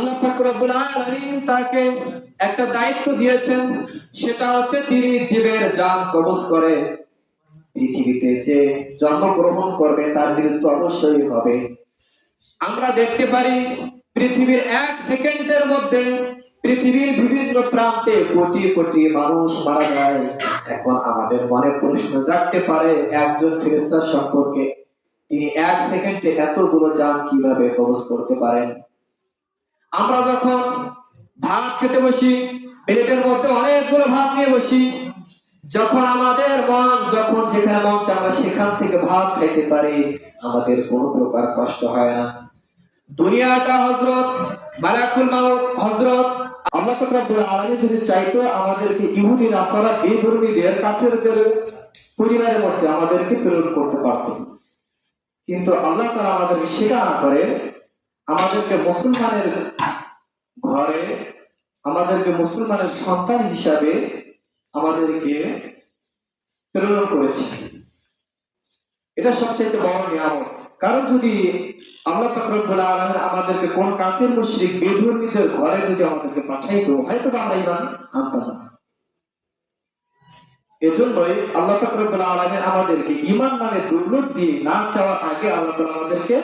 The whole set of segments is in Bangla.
আল্লাহ তাকে একটা দায়িত্ব দিয়েছেন, সেটা হচ্ছে তিনি জীবের জান কবজ করে। পৃথিবীতে যে জন্মগ্রহণ করবে, তার অবশ্যই হবে। আমরা দেখতে পারি, পৃথিবীর এক সেকেন্ডের মধ্যে পৃথিবীর বিভিন্ন প্রান্তে কোটি কোটি মানুষ মারা যায়। এখন আমাদের মনে প্রশ্ন জাগতে পারে, একজন ফেরেস্তার সম্পর্কে তিনি এক সেকেন্ডে এতগুলো যান কীভাবে কবজ করতে পারেন? আমরা যখন ভাত খেতে বসি, প্লেটের মধ্যে অনেকগুলো ভাত নিয়ে বসি, যখন আমাদের মন, যখন যেখানে মন চায় আমরা সেখান থেকে ভাত খাইতে পারি, আমাদের কোনো প্রকার কষ্ট হয় না। দুনিয়াটা হজরত মালাকুল হজরত আল্লাহ যদি চাইতো আমাদেরকে ইহুদি, নাসারা কাফেরদের পরিবারের মধ্যে আমাদেরকে প্রেরণ করতে পারত। কিন্তু আল্লাহ তাআলা আমাদেরকে সেটা না করে আমাদেরকে মুসলমানের ঘরে, আমাদেরকে মুসলমানের সন্তান হিসাবে আমাদেরকে প্রেরণ করেছে। এটা সবচেয়ে বড় নিয়ামত। কারণ যদি আল্লাহ পাক রব্বুল আমাদেরকে কোন কাফের, মুশরিক, বেধর্মীদের ঘরে যদি আমাদেরকে পাঠাইতো হয়তো বা আমরা ইমান আনতাম এজন্যই আল্লাহ পাক রব্বুল আলামিন আমাদেরকে ইমান মানে দুর্লভ দিয়ে না চাওয়ার আগে আল্লাহ তাআলা আমাদেরকে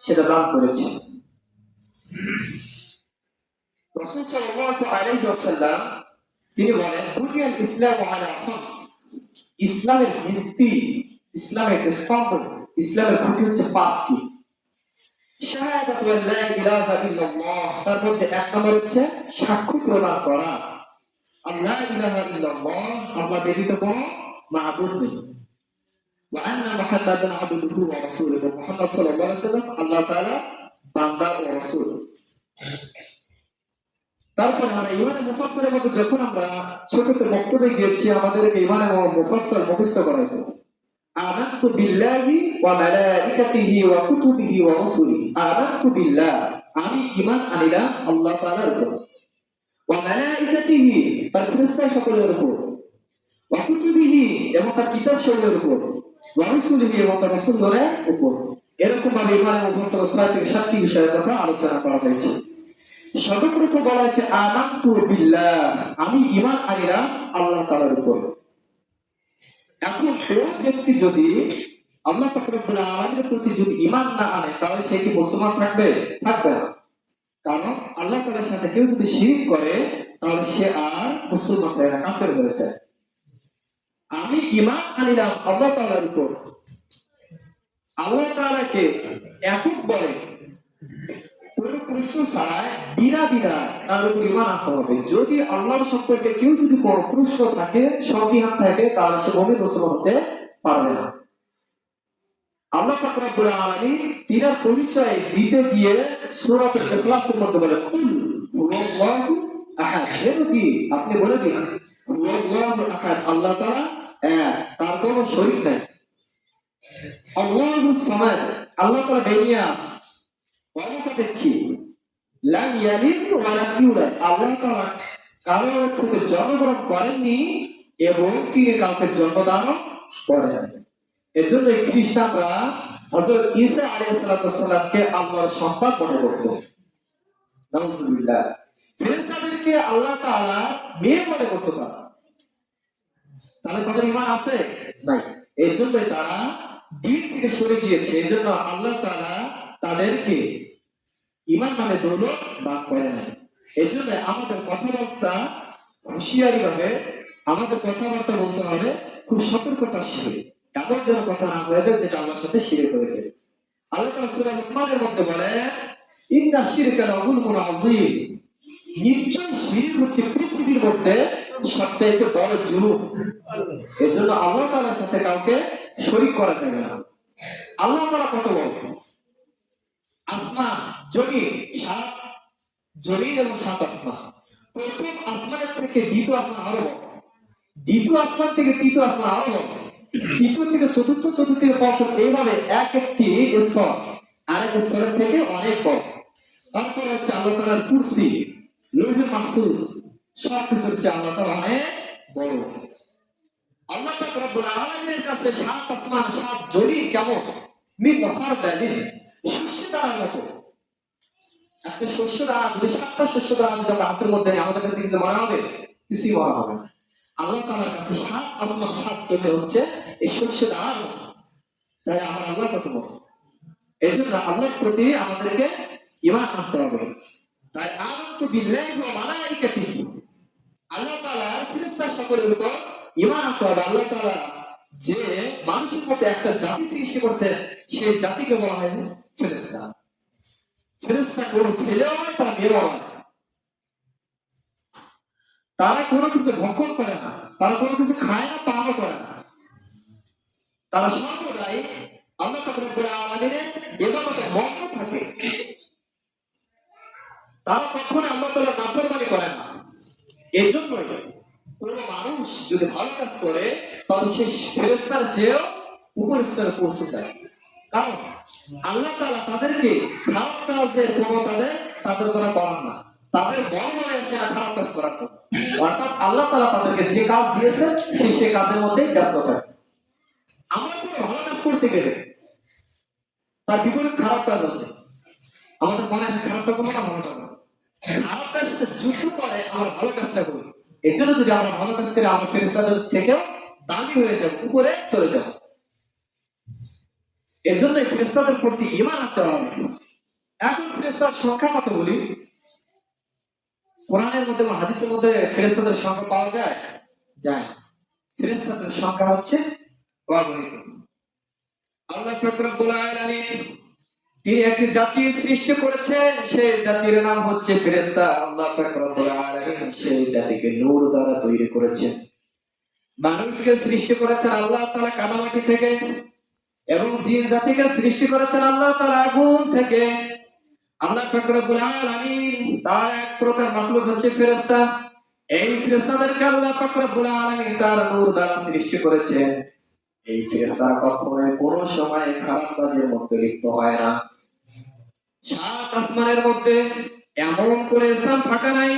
সেটা দান করেছে রাসূল আলাইহি তিনি বলেন খামস। ইসলামের ভিত্তি, ইসলামের স্তম্ভ, ইসলামের খুঁটি হচ্ছে পাঁচটি। তার মধ্যে এক নম্বর হচ্ছে সাক্ষ্য প্রদান করা। আল্লাহ ইলাহা ইল্লাল্লাহ, আল্লাহ ব্যতীত বান্দা ও রাসূল। তারপর আমরা ইমানে মধ্যে যখন আমরা ছোটতে বক্তব্যে গিয়েছি ইমানে মুখস্থ বিল্লাহি ওয়া মালাইকাতিহি ওয়া কুতুবিহি ওয়া বিল্লাহ, আমি আনিলাম আল্লাহ তাআলার উপর। ওয়া মালাইকাতিহি, তার ফেরেশতা সকলের উপর। ওয়া কুতুবিহি, এবং তার কিতাব সকলের উপর। ওয়া এবং তার রাসূলগণের উপর। এরকম ভাবে ইমানে মুফাসসল থেকে সাতটি বিষয়ের কথা আলোচনা করা হয়েছে। সর্বপ্রথম বলা হয়েছে, আমানতু বিল্লাহ আমি ঈমান আনিলাম আল্লাহ তাআলার উপর। এখন কোন ব্যক্তি যদি আল্লাহ পাক রব্বুল আলামিনের প্রতি যদি ঈমান না আনে, তাহলে সে কি মুসলমান থাকবে? থাকবে না। কারণ আল্লাহ তাআলার সাথে কেউ যদি শিরক করে, তাহলে সে আর মুসলমান থাকে না, কাফের হয়ে যায়। আমি ঈমান আনিলাম আল্লাহ তাআলার উপর। আল্লাহ তাআলাকে একক বলে। প্রশ্ন বিনা বিনা তার উপর ইমান আনতে হবে। যদি আল্লাহর সম্পর্কে কেউ যদি কোনো প্রশ্ন থাকে সন্দিহান থাকে, তাহলে সে মমিন মুসলমান হতে পারবে না। আল্লাহ তিনার পরিচয় দিতে গিয়ে সূরাতুল ইখলাসের মধ্যে বলে, কুল হুয়াল্লাহু আহাদ। আপনি বলে দিন। হুয়াল্লাহু আহাদ। আল্লাহ তাআলা এক তার কোনো শরীক নাই। আল্লাহু সামাদ আল্লাহ তাআলা বেনিয়াস লাম ইয়ালিদ ইউলাদ। আল্লাহ তাআলা কারও থেকে জন্মগ্রহণ করেননি এবং তিনি কাউকে জন্মদান করেন এজন্য খ্রিস্টানরা ঈসা আলাইহিস সালামকে আল্লাহর সন্তান মনে করত। নাউজুবিল্লাহ। ফেরেশতাদেরকে আল্লাহ তাআলা মেয়ে মনে করত তারা। তাহলে তাদের আছে? নাই। জন্য তারা দিন থেকে সরে গিয়েছে, এই জন্য আল্লাহ তাআলা তাদেরকে ইমান নামে দৌলত দান করে নাই। এই জন্য আমাদের কথাবার্তা হুঁশিয়ারি ভাবে, আমাদের কথাবার্তা বলতে হবে খুব সতর্কতার সাথে এমন যেন কথা না হয়ে যায় যেটা আল্লাহর সাথে শিরে করে দেবে আল্লাহ তাআলা সূরা লুকমানের মধ্যে বলে ইন্না শিরকা লাযুলমুন আযীম। নিশ্চয় শিরক হচ্ছে পৃথিবীর মধ্যে সবচাইতে বড় জুলুম। এর জন্য আল্লাহ তাআলার সাথে কাউকে শরীক করা যাবে না। আল্লাহ তাআলা কত বড়? আসমান, জমিন, সাত জমিন এবং সাত আসমান। প্রথম আসমানের থেকে দ্বিতীয় আসমান আরও বড়। দ্বিতীয় আসমান থেকে তৃতীয় আসমান আরও বড়। তৃতীয় থেকে চতুর্থ চতুর্থ থেকে পঞ্চম, এইভাবে এক একটি স্তর। আরেক স্তরের থেকে অনেক বড়। তারপর হচ্ছে আল্লাহ তালার কুরসি লোহে মাহফুজ। সব কিছু হচ্ছে আল্লাহ তালা অনেক বড়। এই শস্য মতো তাই আমার আল্লাহ কত বড় এই জন্য আল্লাহর প্রতি আমাদেরকে ইমান আনতে হবে। তাই আমন্তু বিল্লাহি ওয়া মালাইকাতিহি। আল্লাহ তাআলার ফেরেশতা সকলের উপর ইমান হবে আল্লাহ তাআলা যে মানুষের মধ্যে একটা জাতি সৃষ্টি করছে, সেই জাতিকে বলা হয় ফেরেশতা। ফেরেশতা কোনো ছেলেও নয়, তারা মেয়েও নয়। তারা কোনো কিছু ভক্ষণ করে না, তারা কোনো কিছু খায় না পানও করে না। তারা সর্বদাই আল্লাহ রব্বুল আলামিনের ইবাদতে মগ্ন থাকে। তারা কখনো আল্লাহ তাআলা নাফরমানি করে না। এই জন্যই কোনো মানুষ যদি ভালো কাজ করে, তাহলে সে ফেরেস্তার চেয়েও উপর স্তরে পৌঁছে যায়। কারণ আল্লাহ তাআলা তাদেরকে খারাপ কাজের কোনো তাদের তাদের দ্বারা করান না। তাদের না খারাপ কাজ করার জন্য। অর্থাৎ আল্লাহ তাআলা তাদেরকে যে কাজ দিয়েছে সে সে কাজের মধ্যেই ব্যস্ত থাকে। আমরা কোনো ভালো কাজ করতে গেলে তার বিপরীত খারাপ কাজ আছে। আমাদের মনে আসে খারাপটা করব না ভালোটা করব খারাপ কাজ সাথে যুদ্ধ করে, আমরা ভালো কাজটা করি। এর জন্য যদি আমরা ভালো কাজ করি আমরা ফেরেস্তাদের থেকেও দামি হয়ে যাব উপরে চলে যাব এর জন্য ফেরেস্তাদের প্রতি ইমান আনতে হবে। এখন ফেরেস্তার সংখ্যা কত বলি। কোরআনের মধ্যে এবং হাদিসের মধ্যে ফেরেস্তাদের সংখ্যা পাওয়া যায়? যায় ফেরেস্তাদের সংখ্যা হচ্ছে অগণিত। আল্লাহ রব্বুল আলামিন তিনি একটি জাতি সৃষ্টি করেছেন, সেই জাতির নাম হচ্ছে ফেরেশতা আল্লাহ সেই জাতিকে নূর দ্বারা তৈরি করেছেন। মানুষকে সৃষ্টি করেছেন আল্লাহ তাআলা কাদামাটি থেকে এবং জিন জাতিকে সৃষ্টি করেছেন আল্লাহ তাআলা আগুন থেকে। আল্লাহ পাক রব্বুল আলামিন তার এক প্রকার মাখলুক হচ্ছে ফেরেশতা। এই ফেরেশতাদেরকে আল্লাহ পাক রব্বুল আলামিন তার নূর দ্বারা সৃষ্টি করেছেন। এই ফেরেস্তারা কখনোই কোনো সময় খারাপ কাজের মধ্যে লিপ্ত হয় না। সাত আসমানের মধ্যে এমন করে স্থান ফাঁকা নাই,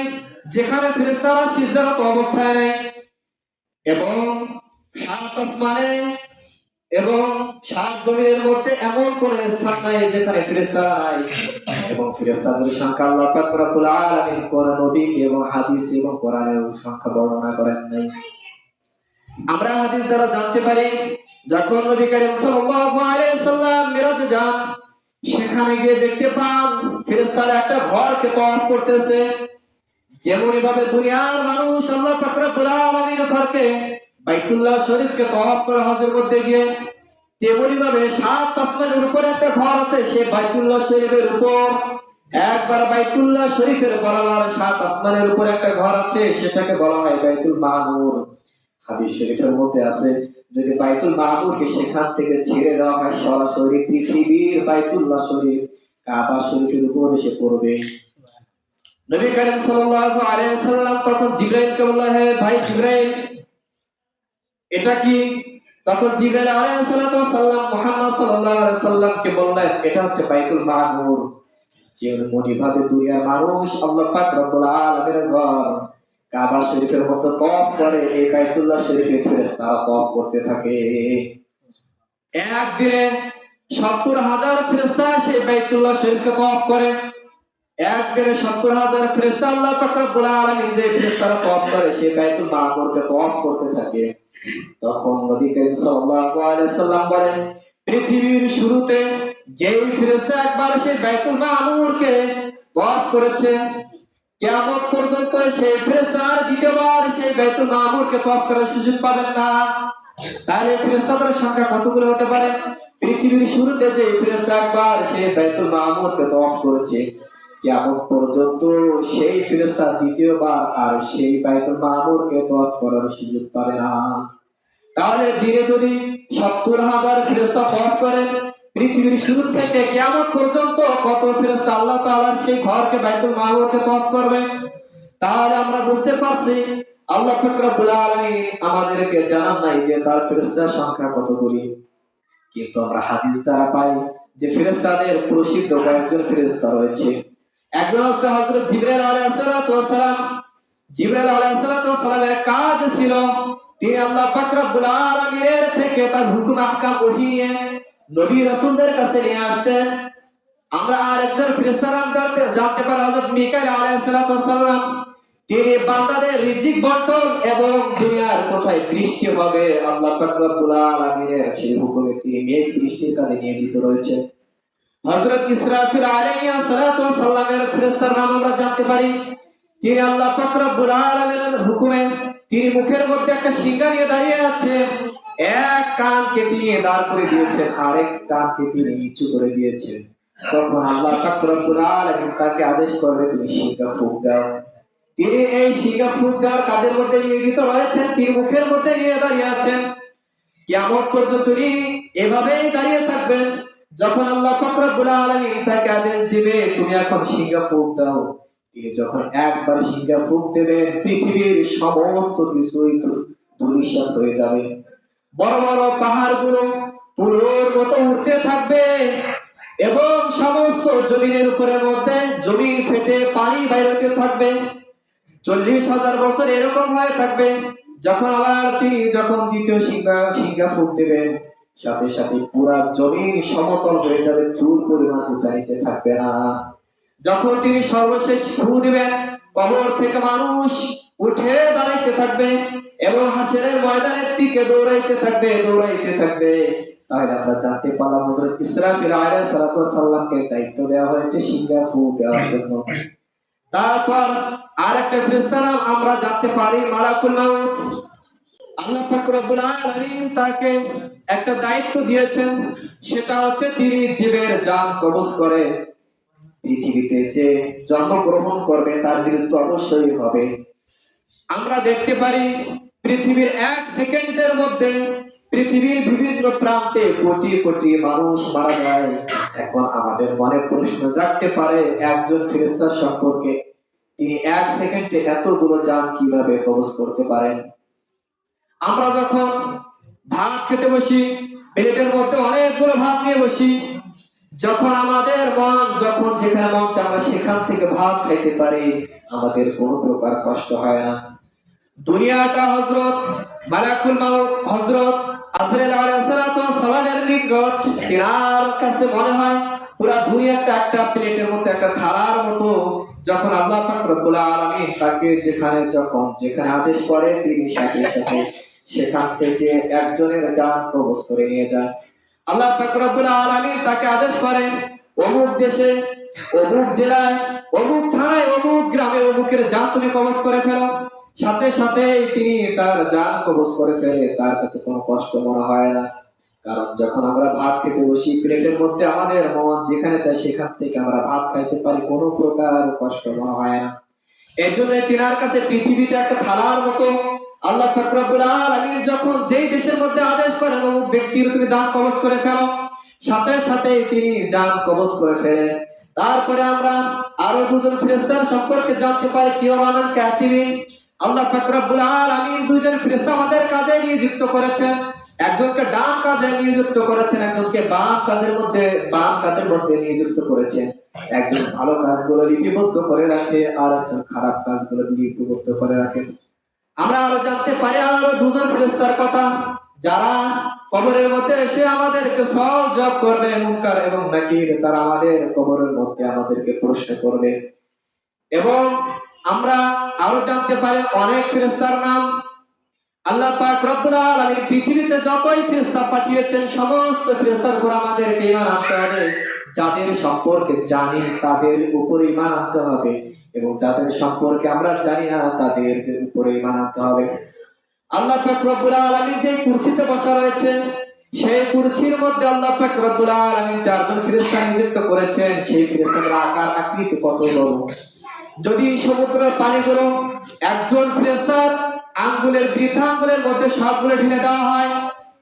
যেখানে ফেরেস্তারা সিজদারত অবস্থায় নেই। এবং সাত আসমানে এবং সাত জমিনের মধ্যে এমন কোন স্থান নাই, যেখানে ফেরেস্তারা নাই। এবং ফেরেস্তাদের সংখ্যা আল্লাহ পাক রব্বুল আলামিন কোরআন নবী এবং হাদিস এবং কোরআনের সংখ্যা বর্ণনা করেন নাই। আমরা হাদিস দ্বারা জানতে পারি, যখন নবী করিম সাল্লাল্লাহু আলাইহি সাল্লাম মিরাজে যান সেখানে গিয়ে দেখতে পান, ফেরেশতারা একটা ঘরকে তওয়াফ করতেছে। যেমনই ভাবে দুনিয়ার মানুষ আল্লাহ পাক রব্বুল আলামিনের ঘরকে, বাইতুল্লাহ শরীফকে তওয়াফ করে হজের মধ্যে গিয়ে তেমনি ভাবে সাত আসমানের উপরে একটা ঘর আছে, সে বাইতুল্লাহ শরীফের উপর। একবার বাইতুল্লাহ শরীফের বরাবর সাত আসমানের উপরে একটা ঘর আছে, সেটাকে বলা হয় বাইতুল মামুর হাদিস শরীফের মধ্যে আছে যদি বাইতুল মাহমুদকে সেখান থেকে ছেড়ে দেওয়া হয়, সরাসরি পৃথিবীর বাইতুল্লাহ শরীফ, কাবা শরীফের উপর এসে পড়বে। নবী করিম সাল্লাল্লাহু আলাইহি সাল্লাম তখন হে ভাই এটা কি? তখন জিবরাইল আলাইহিস সালাতু সাল্লাম মুহাম্মদ সাল্লাল্লাহু আলাইহি সাল্লামকে বললেন, এটা হচ্ছে বাইতুল মাহমুর যে মনি ভাবে দুনিয়ার মানুষ আল্লাহ পাক রব্বুল আলামিনের ঘর কাবা শরীফের মতো তফ করে, এই বাইতুল্লাহ শরীফে ফেরেশতারা তফ করতে থাকে। একদিনে সত্তর হাজার ফেরেশতা সেই বাইতুল্লাহ শরীফকে তফ করে। একদিনে সত্তর হাজার ফেরেশতা আল্লাহ পাক রব্বুল আলামিন যে ফেরেশতারা তফ করে সেই বাইতুল মামুরকে তফ করতে থাকে। তখন নবী করিম সাল্লাল্লাহু আলাইহি সাল্লাম বলেন, পৃথিবীর শুরুতে যেই ফেরেস্তা একবার সেই বাইতুল মামুরকে তফ করেছে কেমন পর্যন্ত সেই ফেরেস্তার দ্বিতীয়বার সেই বাইতুল মামুরকে তফ করার সুযোগ পাবেন না। তাহলে ফেরেস্তাদের সংখ্যা কতগুলো হতে পারে? পৃথিবীর শুরুতে যে ফেরেস্তা একবার সেই বাইতুল মামুরকে তফ করেছে কেমন পর্যন্ত সেই ফেরেস্তা দ্বিতীয়বার আর সেই বাইতুল মামুরকে তফ করার সুযোগ পাবে না। তাহলে দিনে যদি সত্তর হাজার ফেরেস্তা তফ করে পৃথিবীর শুরু থেকে কেমন পর্যন্ত কত ফেরেস্তা আল্লাহ তাআলার সেই ঘরকে বাইতুল মামুরকে তফ করবে? তাহলে আমরা বুঝতে পারছি আল্লাহ পাক রব্বুল আলামিন আমাদেরকে জানান নাই যে তার ফেরেস্তার সংখ্যা কতগুলি কিন্তু আমরা হাদিস দ্বারা পাই যে ফেরেস্তাদের প্রসিদ্ধ কয়েকজন ফেরেস্তা রয়েছে। একজন হচ্ছে হযরত জিবরাইল আলাইহিস সালাম জিবরাইল আলাইহিস কাজ ছিল তিনি আল্লাহ পাক রব্বুল আলামিনের থেকে তার হুকুম আহকাম ওহী নিয়ে নবী রাসূলদের কাছে নিয়ে আসতেন আমরা আরেকজন ফেরেশতার নাম জানতে জানতে পারি, হযরত মিকাইল আলাইহিস সালাম। তিনি বান্দাদের রিজিক বন্টন এবং দুনিয়ার কোথায় বৃষ্টি হবে, আল্লাহ পাক রব্বুল আলামিনের সেই হুকুমে তিনি মেঘ বৃষ্টির কাজে নিয়োজিত রয়েছে হযরত ইসরাফিল আলাইহিস সালাতু সাল্লামের ফেরেশতার নাম আমরা জানতে পারি। তিনি আল্লাহ পাক রব্বুল আলামিনের হুকুমে তিনি মুখের মধ্যে একটা সিংহা নিয়ে দাঁড়িয়ে আছে এক কানকে তিনি দাঁড় করে দিয়েছেন, আরেক কানকে তিনি নিচু করে দিয়েছেন। তখন আল্লাহ রব্বুল আলামিন তাকে আদেশ করবে তুমি সিংহা ফুক দাও। তিনি এই সিংহা ফুক দেওয়ার কাজের মধ্যে নিয়োজিত রয়েছেন, তিনি মুখের মধ্যে নিয়ে দাঁড়িয়ে আছেন। কেমন পর্যন্ত তিনি এভাবেই দাঁড়িয়ে থাকবেন, যখন আল্লাহ ফকরাবুল আলমিন তাকে আদেশ দিবে, তুমি এখন সিংহা ফুক দাও। তিনি যখন একবার সিংহা ফুক দেবেন পৃথিবীর সমস্ত কিছুই ধূলিসাৎ হয়ে যাবে। বড় বড় পাহাড়গুলো পুরোর মতো উঠতে থাকবে এবং সমস্ত জমিনের উপরের মধ্যে জমিন ফেটে পানি বাইরে থাকবে। চল্লিশ হাজার বছর এরকম হয়ে থাকবে যখন আবার তিনি যখন দ্বিতীয় সিংহা সিংহা ফুক দেবেন সাথে সাথে পুরা জমিন সমতল হয়ে যাবে, চুল পরিমাণ উঁচা থাকবে না। যখন তিনি সর্বশেষ ফু দিবেন, কবর থেকে মানুষ উঠে দাঁড়াইতে থাকবে এবং হাসিরের ময়দানের দিকে দৌড়াইতে থাকবে দৌড়াইতে থাকবে। তাহলে আমরা জানতে পারলাম হজরত ইসরাফিল সালাতু সাল্লামকে দায়িত্ব দেওয়া হয়েছে দেওয়ার জন্য। তারপর ফেরেশতার নাম আমরা জানতে পারি, মালাকুল মাউত। আল্লাহ আলামিন তাকে একটা দায়িত্ব দিয়েছেন, সেটা হচ্ছে তিনি জীবের জান কবজ করে। পৃথিবীতে যে জন্মগ্রহণ করবে, তার বিরুদ্ধে অবশ্যই হবে। আমরা দেখতে পারি, পৃথিবীর এক সেকেন্ডের মধ্যে পৃথিবীর বিভিন্ন প্রান্তে কোটি কোটি মানুষ মারা যায়। এখন আমাদের মনে প্রশ্ন জাগতে পারে, একজন ফেরেস্তার সম্পর্কে তিনি এক সেকেন্ডে এতগুলো যান কীভাবে কবজ করতে পারেন? আমরা যখন ভাত খেতে বসি, প্লেটের মধ্যে অনেকগুলো ভাত নিয়ে বসি যখন আমাদের মন, যখন যেখানে মন আমরা সেখান থেকে ভাত খাইতে পারি, আমাদের কোনো প্রকার কষ্ট হয় না। দুনিয়াটা হজরত মালাকুল মাউত হজরত আজরাইল আলাইহিস সালামের নিকট, তিনার কাছে মনে হয় পুরা দুনিয়াটা একটা প্লেটের মতো, একটা থালার মতো, যখন আল্লাহ পাক রব্বুল আলামিন তাকে যেখানে যখন, যেখানে আদেশ করে, তিনি সাথে সাথে সেখান থেকে একজনের জান কবজ করে নিয়ে যায় আল্লাহ পাক রব্বুল আলামিন তাকে আদেশ করেন, অমুক দেশে, অমুক জেলায়, অমুক থানায়, অমুক গ্রামে অমুকের জান তুমি কবজ করে ফেলো। সাথে সাথে তিনি তার জান কবজ করে ফেলে, তার কাছে কোনো কষ্ট মনে হয় না। কারণ যখন আমরা ভাত খেতে বসি, প্লেটের মধ্যে আমাদের মন যেখানে চাই সেখান থেকে আমরা ভাত খাইতে পারি, কোনো প্রকার কষ্ট মনে হয় না। এর জন্য তিনার কাছে পৃথিবীটা একটা থালার মতো। আল্লাহ ফাকরাবুল আলামিন যখন যেই দেশের মধ্যে আদেশ করেন, অমুক ব্যক্তির তুমি জান কবজ করে ফেলো। সাথে সাথে তিনি জান কবজ করে ফেলেন তারপরে আমরা আরও দুজন ফেরেশতার সম্পর্কে জানতে পারি কিরামান কাতিবিন আল্লাহ পাক রব্বুল আলামিন দুজন ফেরেশতা আমাদের কাজে নিযুক্ত করেছেন। একজনকে ডান কাজে নিযুক্ত করেছেন, একজনকে বাম কাজের মধ্যে, বাম কাজের মধ্যে নিযুক্ত করেছেন। একজন ভালো কাজগুলো লিপিবদ্ধ করে রাখে আর একজন খারাপ কাজগুলো লিপিবদ্ধ করে রাখে। আমরা আরও জানতে পারি, আরও দুজন ফেরেশতার কথা। যারা কবরের মধ্যে এসে আমাদেরকে সব জব করবে, মুনকার এবং নাকির, তারা আমাদের কবরের মধ্যে আমাদেরকে প্রশ্ন করবে। এবং আমরা আরও জানতে পারি, অনেক ফেরেশতার নাম। আল্লাহ পাক রব্বুল আলামিন পৃথিবীতে যতই ফেরেশতা পাঠিয়েছেন, সমস্ত ফেরেশতার উপর আমাদেরকে ঈমান আনতে হবে। যাদের সম্পর্কে জানি, তাদের উপর ঈমান আনতে হবে। এবং যাদের সম্পর্কে আমরা জানি না, তাদের উপরে ঈমান আনতে হবে। আল্লাহ পাক রব্বুল যে কুরসিতে বসা রয়েছে, সেই কুরসির মধ্যে আল্লাহ পাক রব্বুল চারজন ফেরেশতা নিযুক্ত করেছেন। সেই ফেরেশতাদের আকার, আকৃতি কত বড়। যদি সমুদ্রের পানিগুলো একজন ফেরেস্তার আঙ্গুলের বৃথা আঙ্গুলের মধ্যে সবগুলো ঢেলে দেওয়া হয়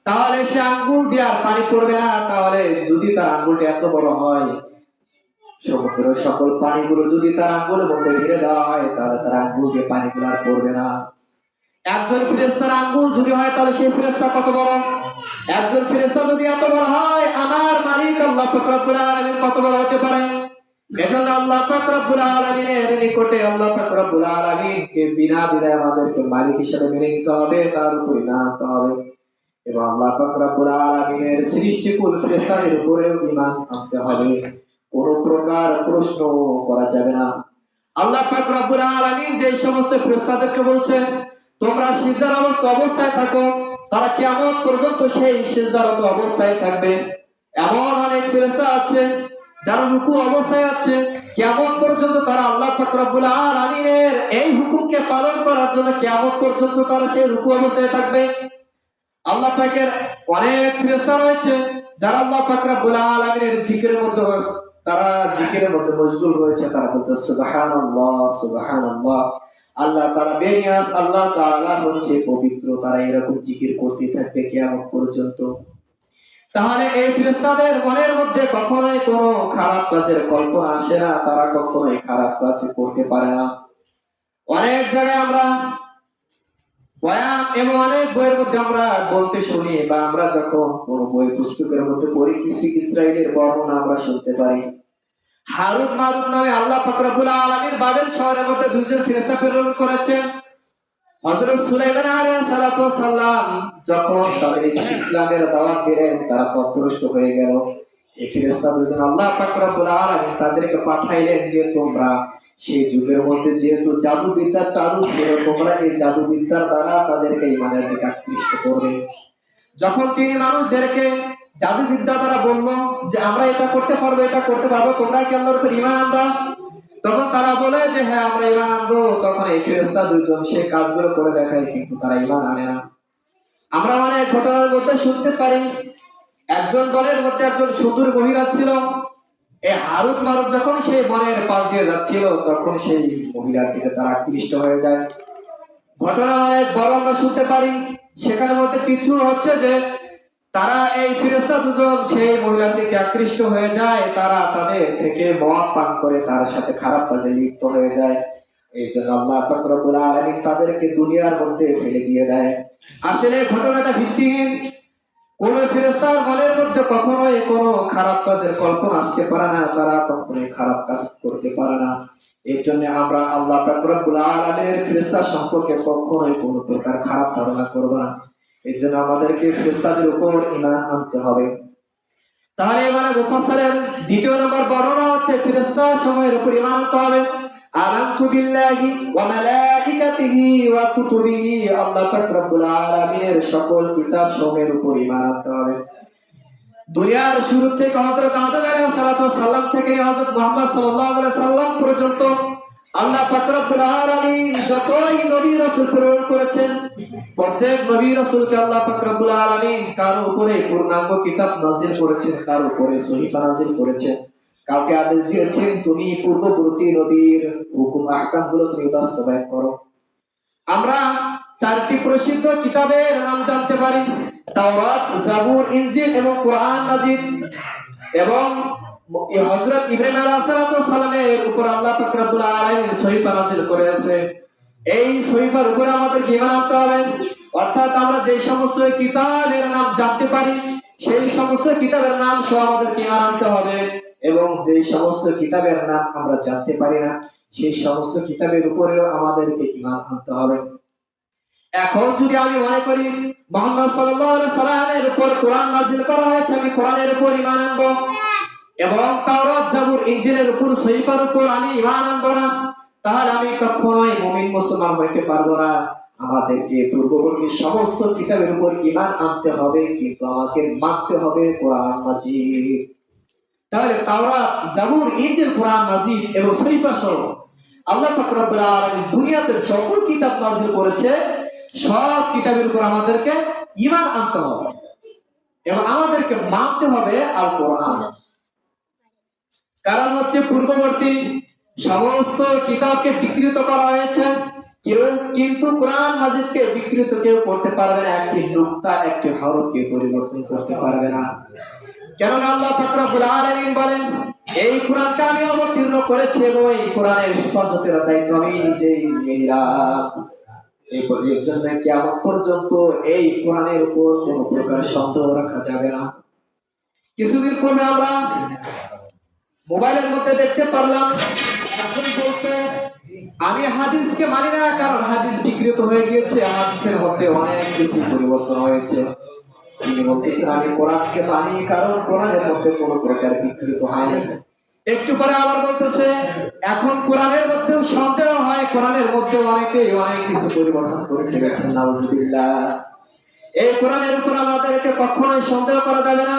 তাহলে সে আঙ্গুল দিয়ে আর পানি পড়বে না, তাহলে যদি তার আঙ্গুলটা এত বড় হয়, সমুদ্রের সকল পানিগুলো যদি তার আঙ্গুলের মধ্যে ঢেলে দেওয়া হয়, তাহলে তার আঙ্গুল দিয়ে পানিগুলো আর পড়বে না। একজন ফেরেস্তার আঙ্গুল যদি হয়, তাহলে সেই ফেরেস্তা কত বড়? একজন ফেরেস্তা যদি এত বড় হয়, আমার মালিক আল্লাহ পাক রব্বুল কত বড় হতে পারে? এজন্য আল্লাহ পাক রব্বুল আলামিনের নিকটে আল্লাহ রব্বুল আলামিনকে বিনা দ্বিধায় আমাদেরকে মালিক হিসেবে মেনে নিতে হবে, তার উপর আনতে হবে। এবং আল্লাহ পাক রব্বুল আলামিনের সৃষ্টিকুল ফেরেশতাদের উপরেও ঈমান আনতে হবে। কোন প্রকার প্রশ্ন করা যাবে না। আল্লাহ আলামিন যে সমস্ত ফেরেশতাদেরকে বলছেন, তোমরা সিজদারত অবস্থায় থাকো, তারা কিয়ামত পর্যন্ত সেই সিজদারত অবস্থায় থাকবে। এমন অনেক ফেরেশতা আছে, যারা রুকু অবস্থায় আছে, কিয়ামত পর্যন্ত তারা আল্লাহ পাক রব্বুল আলামিনের এই হুকুমকে পালন করার জন্য কিয়ামত পর্যন্ত তারা সেই রুকু অবস্থায় থাকবে। আল্লাহ পাকের অনেক ফেরেশতা রয়েছে, যারা আল্লাহ পাক রব্বুল আলামিনের জিকিরের মধ্যে তারা জিকিরের মধ্যে মশগুল রয়েছে, তারা বলতে সুবহানাল্লাহ সুবহানাল্লাহ। আল্লাহ তারা বেনিয়াস আল্লাহ তাআলা হচ্ছে পবিত্র, তারা এরকম জিকির করতে থাকবে কিয়ামত পর্যন্ত। তাহলে এই ফেরেশতাদের মনের মধ্যে কখনোই কোনো খারাপ কাজের কল্পনা আসে না, তারা কখনোই খারাপ কাজ করতে পারে না। অনেক জায়গায় আমরা বয়ান অনেক বইয়ের মধ্যে আমরা বলতে শুনি বা আমরা যখন কোন বই পুস্তকের মধ্যে পড়ি ইসরায়েলের বর্ণনা আমরা শুনতে পারি। হারুন মারুন নামে আল্লাহ ফাকরাবুল আলমীর শহরের মধ্যে দুজন প্রেরণ করেছেন। হযরত সুলাইমান আলাইহিস সালাতু সাল্লাম যখন তাদের ইসলামের দাওয়াত দিলেন, তারা পথভ্রষ্ট হয়ে গেল। এই ফেরেশতা দুজন আল্লাহ পাক আলামিন তাদেরকে পাঠাইলেন যে তোমরা সেই যুগের মধ্যে যেহেতু জাদুবিদ্যা চালু ছিল, তোমরা এই জাদুবিদ্যার দ্বারা তাদেরকে ইমানের দিকে আকৃষ্ট করবে। যখন তিনি মানুষদেরকে জাদুবিদ্যা দ্বারা বলল যে, আমরা এটা করতে পারব, এটা করতে পারব, তোমরা কি আল্লাহর ইমান আনবা? তখন তারা বলে যে হ্যাঁ আমরা ইমান আনব। তখন এই ফেরেস্তা দুজন সে কাজগুলো করে দেখায়, কিন্তু তারা ইমান আনে না। আমরা মানে ঘটনার মধ্যে শুনতে পারি একজন বনের মধ্যে একজন সুদূর মহিলা ছিল। এই হারুত মারুত যখন সেই বনের পাশ দিয়ে যাচ্ছিল, তখন সেই মহিলার দিকে তারা আকৃষ্ট হয়ে যায়। ঘটনা অনেক বড় আমরা শুনতে পারি সেখানে মধ্যে কিছু হচ্ছে যে, তারা এই ফিরেস্তা দুজন সেই মহিলার দিকে আকৃষ্ট হয়ে যায়, তারা তাদের থেকে মদ পান করে তার সাথে খারাপ কাজে লিপ্ত হয়ে যায়। এই জন্য আল্লাহ রব্বুল তাদেরকে দুনিয়ার মধ্যে ফেলে দিয়ে দেয়। আসলে ঘটনাটা ভিত্তিহীন। কোন ফেরেস্তার মনের মধ্যে কখনোই কোনো খারাপ কাজের কল্পনা আসতে পারে না, তারা কখনোই খারাপ কাজ করতে পারে না। এর জন্য আমরা আল্লাহ রব্বুল আলামিনের ফেরেস্তা সম্পর্কে কখনোই কোনো প্রকার খারাপ ধারণা করব না। এর জন্য আমাদেরকে ফেরেস্তাদের উপর ইমান আনতে হবে। তাহলে এবারে মুফাসসালের দ্বিতীয় নম্বর বর্ণনা হচ্ছে, ফেরেশতা সময়ের উপর ঈমান আনতে হবে। ওয়া মালাইকাতিহি ওয়া কুতুবিহি, আল্লাহ পাক রব্বুল আলামিনের সকল কিতাব সমূহের উপর ঈমান আনতে হবে। দুনিয়ার শুরু থেকে হযরত আদম আলাইহিস সালাতু থেকে হযরত মুহাম্মদ সাল্লাল্লাহু আলাইহি সাল্লাম পর্যন্ত আল্লাহ পাক রব্বুল আলামিন যতই নবী রাসূল প্রেরণ করেছেন, প্রত্যেক নবী রাসূলকে আল্লাহ পাক রব্বুল আলামিন কার উপরে পূর্ণাঙ্গ কিতাব নাযিল করেছেন, কার উপরে সহিফা নাযিল করেছেন। কাউকে আদেশ দিয়েছেন, তুমি পূর্ববর্তী নবীর হুকুম, আহকামগুলো তুমি বাস্তবায়ন করো। আমরা চারটি প্রসিদ্ধ কিতাবের নাম জানতে পারি। তাওরাত, জাবুর এবং কোরআন নাজিল এবং হযরত ইব্রাহিম আলাইহিস সালামের উপর আল্লাহ পাক রব্বুল আলামিন সহিফা করেছে। এই সহিফার উপরে আমাদের ঈমান আনতে হবে। অর্থাৎ আমরা যে সমস্ত কিতাবের নাম জানতে পারি, সেই সমস্ত কিতাবের নাম সহ আমাদের ঈমান আনতে হবে। এবং যে সমস্ত কিতাবের নাম আমরা জানতে পারি না, সেই সমস্ত কিতাবের উপরেও আমাদেরকে ঈমান আনতে হবে। এখন যদি আমি মনে করি, মোহাম্মদ সাল্লামের উপর কোরআন নাযিল করা হয়েছে, আমি কোরআনের উপর ঈমান আনব। এবং তাওরাত জাবুর ইনজিলের উপর সহিফার উপর আমি ইমান আনব না, তাহলে আমি কখনোই মুমিন মুসলমান হইতে পারব না। আমাদেরকে পূর্ববর্তী সমস্ত কিতাবের উপর ঈমান আনতে হবে, কিন্তু আমাকে মানতে হবে কোরআন মাজিদ। তাহলে তাওরাত জাবুর ইনজিল কোরআন মাজিদ এবং সহিফা সহ আল্লাহ রব্বুল আলামিন দুনিয়াতে যত কিতাব নাযিল করেছে, সব কিতাবের উপর আমাদেরকে ঈমান আনতে হবে। এবং আমাদেরকে মানতে হবে আল কোরআন কারণ হচ্ছে পূর্ববর্তী সমস্ত কিতাবকে বিকৃত করা হয়েছে কিন্তু কোরআন মাজিদকে বিকৃত কেউ করতে পারবে না, একটি নুক্তা, একটি হরফকে পরিবর্তন করতে পারবে না। কেননা আল্লাহ ফাকরাবুল আলামিন বলেন, এই আমি অবতীর্ণ করেছি এবং এই হেফাজতের দায়িত্ব আমি নিজেই জন্য কেমন পর্যন্ত এই কোরআনের উপর কোনো প্রকার সন্দেহ রাখা যাবে না। কিছুদিন পূর্বে আমরা মোবাইলের মধ্যে দেখতে পারলাম, একজন বলছে, আমি হাদিসকে মানি না, কারণ হাদিস বিকৃত হয়ে গিয়েছে হাদিসের মধ্যে অনেক কিছু পরিবর্তন হয়েছে। তিনি বলতেছেন, আমি কোরআনকে মানি, কারণ কোরআনের মধ্যে কোনো প্রকার বিকৃত হয়নি একটু পরে আবার বলতেছে, এখন কোরআনের মধ্যেও সন্দেহ হয়, কোরআনের মধ্যে অনেকে অনেক কিছু পরিবর্তন করে ফেলেছেন, নাউজুবিল্লাহ। এই কোরআনের উপর আমাদেরকে কখনোই সন্দেহ করা যাবে না।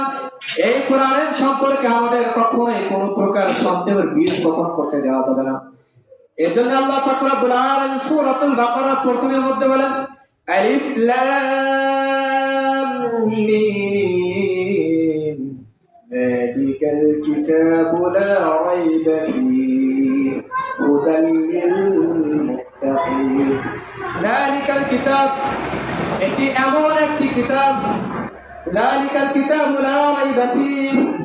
এই কোরআনের সম্পর্কে আমাদের কখনোই কোনো প্রকার সন্দেহের বীজ বপন করতে দেওয়া যাবে না। এজন্য আল্লাহ রব্বুল আলামিন সূরাতুল বাকারা প্রথমের মধ্যে বলেন, আলিফ লাম যালিকাল কিতাবু লা রাইবা ফীহি হুদাল লিল মুত্তাকিন যালিকাল কিতাব এটি এমন একটি কিতাব। যালিকাল কিতাবু লা রাইবা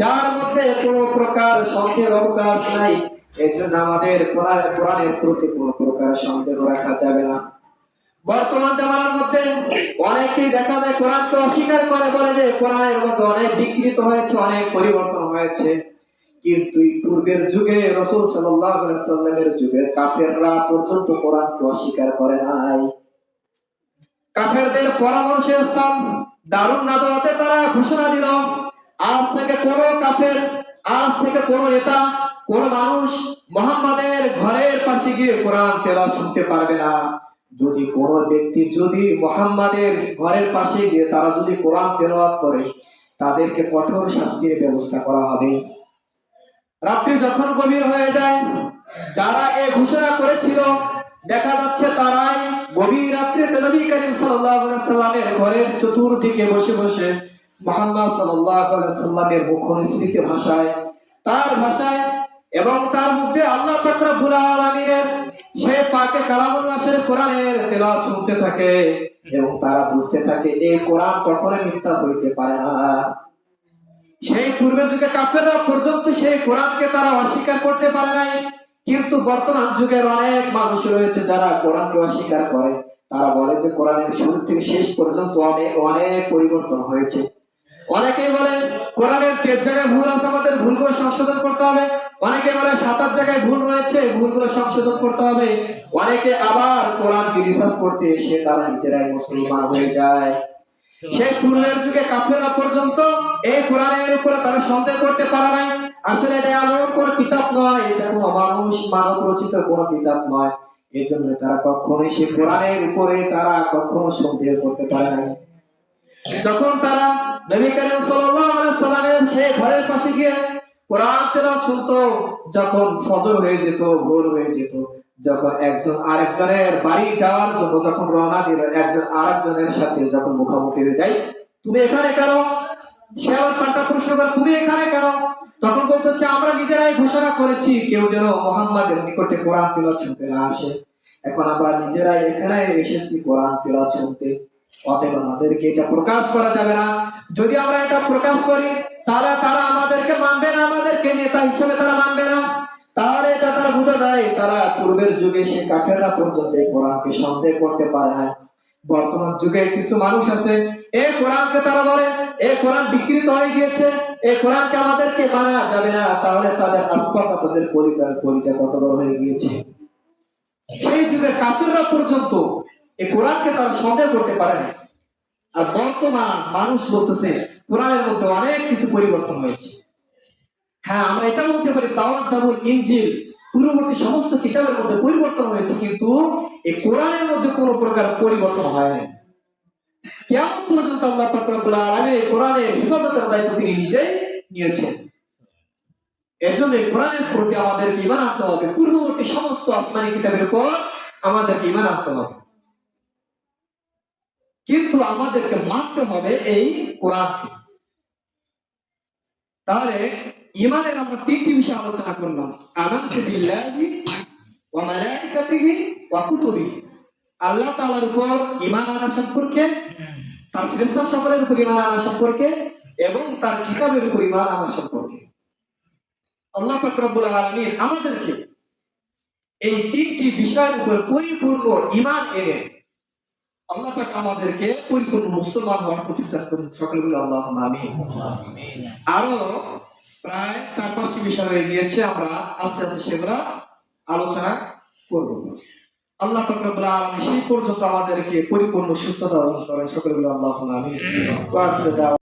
যার মধ্যে কোনো প্রকার সন্দেহের অবকাশ নাই। এর জন্য আমাদের কোরআন কোরআনের প্রতি কোনো প্রকার সন্দেহ রাখা যাবে না। বর্তমান জামানার মধ্যে অনেকেই দেখা যায় কোরআনকে অস্বীকার করে, বলে যে কোরআনের মধ্যে অনেক বিকৃত হয়েছে, অনেক পরিবর্তন হয়েছে। কিন্তু পূর্বের যুগে রসুল সাল্লামের যুগের কাফেররা পর্যন্ত কোরআনকে অস্বীকার করে নাই। কাফেরদের পরামর্শের স্থান দারুণ নাদওয়াতে তারা ঘোষণা দিল, আজ থেকে কোন কাফের, আজ থেকে কোন নেতা, কোন মানুষ মোহাম্মদের ঘরের পাশে গিয়ে কোরআন তেলা শুনতে পারবে না। যদি কোন ব্যক্তি যদি মোহাম্মদের ঘরের পাশে গিয়ে তারা যদি কোরআন তেলাওয়াত করে, তাদেরকে কঠোর শাস্তির ব্যবস্থা করা হবে। রাত্রি যখন গভীর হয়ে যায়, যারা এই ঘোষণা করেছিল, দেখা যাচ্ছে তারাই গভীর রাত্রিতে নবী করিম সাল্লামের ঘরের চতুর্দিকে বসে বসে মুহাম্মদ সাল্লামের মুখনিসৃত ভাষায়, তার ভাষায় এবং তার মধ্যে আল্লাহ পাক রব্বুল আলামিনের সে পাকে কালামুল্লাহের কোরআনের তেলাওয়াত শুনতে থাকে। এবং তারা বুঝতে থাকে এই কোরআন কখনো মিথ্যা হইতে পারে না। সেই পূর্বের যুগে কাফেররা পর্যন্ত সেই কোরআনকে তারা অস্বীকার করতে পারে নাই। কিন্তু বর্তমান যুগের অনেক মানুষ রয়েছে যারা কোরআনকে অস্বীকার করে। তারা বলে যে কোরআনের শুরু থেকে শেষ পর্যন্ত অনেক অনেক পরিবর্তন হয়েছে। অনেকেই বলে, কোরআনের তের জায়গায় ভুল আছে, আমাদের ভুলগুলো সংশোধন করতে হবে। অনেকে বলে সাত আট জায়গায় ভুল রয়েছে, ভুলগুলো সংশোধন করতে হবে। অনেকে আবার কোরআনকে রিসার্চ করতে এসে তারা নিজেরাই মুসলমান হয়ে যায়। পূর্বের যুগে কাফেররা পর্যন্ত এই কোরআনের উপরে তারা সন্দেহ করতে পারে নাই। আসলে এটা কোন কিতাব নয়, এটা কোনো মানুষ মানব রচিত কোনো কিতাব নয়। এর জন্য তারা কখনোই সেই কোরআনের উপরে তারা কখনো সন্দেহ করতে পারে নাই। যখন তারা নবী করিম সাল্লাল্লাহু আলাইহি সাল্লামের সেই ঘরের পাশে গিয়ে কোরআন তেলাওয়াত শুনতো, যখন ফজর হয়ে যেত, ভোর হয়ে যেত, যখন একজন আরেকজনের বাড়ি যাওয়ার জন্য যখন রওনা দিল, একজন আরেকজনের সাথে যখন মুখোমুখি হয়ে যায়, তুমি এখানে কেন? সে আবার পাল্টা প্রশ্ন করে, তুমি এখানে কেন? তখন বলতেছে আমরা নিজেরাই ঘোষণা করেছি, কেউ যেন মোহাম্মদের নিকটে কোরআন তেলাওয়াত শুনতে না আসে। এখন আমরা নিজেরাই এখানে এসেছি কোরআন তেলাওয়াত শুনতে। অতএব আমাদেরকে এটা প্রকাশ করা যাবে না। যদি আমরা এটা প্রকাশ করি, তাহলে তারা আমাদেরকে মানবে না, আমাদেরকে নেতা হিসেবে তারা মানবে না। তাহলে এটা তারা বোঝা যায়, তারা পূর্বের যুগে সে কাফেররা পর্যন্ত এই কোরআনকে সন্দেহ করতে পারে না বর্তমান যুগে কিছু মানুষ আছে এই কোরআনকে তারা বলে এই কোরআন বিকৃত হয়ে গিয়েছে এই কোরআনকে আমাদেরকে মানা যাবে না, তাহলে তাদের আসপাত তাদের পরিচয় পরিচয় কত বড় হয়ে গিয়েছে। সেই যুগে কাফিররা পর্যন্ত এই কোরআনকে তারা সন্দেহ করতে পারে না। আর বর্তমান মানুষ বলতেছে, কোরআনের মধ্যে অনেক কিছু পরিবর্তন হয়েছে। হ্যাঁ আমরা এটা বলতে পারি, তাওরাত জাবুর ইনজিল, পূর্ববর্তী সমস্ত কিতাবের মধ্যে পরিবর্তন হয়েছে, কিন্তু এই কোরআনের মধ্যে কোনো প্রকার পরিবর্তন হয় না কেমন পর্যন্ত আল্লাহ আলামিন এই কোরআনের হেফাজতের দায়িত্ব তিনি নিজেই নিয়েছেন। এজন্য এই কোরআনের প্রতি আমাদেরকে ইমান আনতে হবে। পূর্ববর্তী সমস্ত আসমানি কিতাবের উপর আমাদেরকে ইমান আনতে হবে। কিন্তু আমাদেরকে মানতে হবে এই কোরআন তাহলে ইমানের আমরা তিনটি বিষয় আলোচনা করলাম। আমানতু বিল্লাহি আল্লাহ তাআলার উপর ঈমান আনা সম্পর্কে, তার ফেরেশতা সকলের উপর ঈমান আনা সম্পর্কে এবং তার কিতাবের উপর ঈমান আনা সম্পর্কে। আল্লাহ পাক আলামিন আমাদেরকে এই তিনটি বিষয়ের উপর পরিপূর্ণ ঈমান এনে আল্লাহ পাক আমাদেরকে পরিপূর্ণ মুসলমান হওয়ার তৌফিক করুন। সকলে আল্লাহ আমিন। আরও প্রায় চার পাঁচটি বিষয় রয়ে গিয়েছে, আমরা আস্তে আস্তে সেগুলা আলোচনা করব। আল্লাহ পাক রব্বুল আলামিন সেই পর্যন্ত আমাদেরকে পরিপূর্ণ সুস্থতা দান করেন। সকলে আল্লাহ আমিন।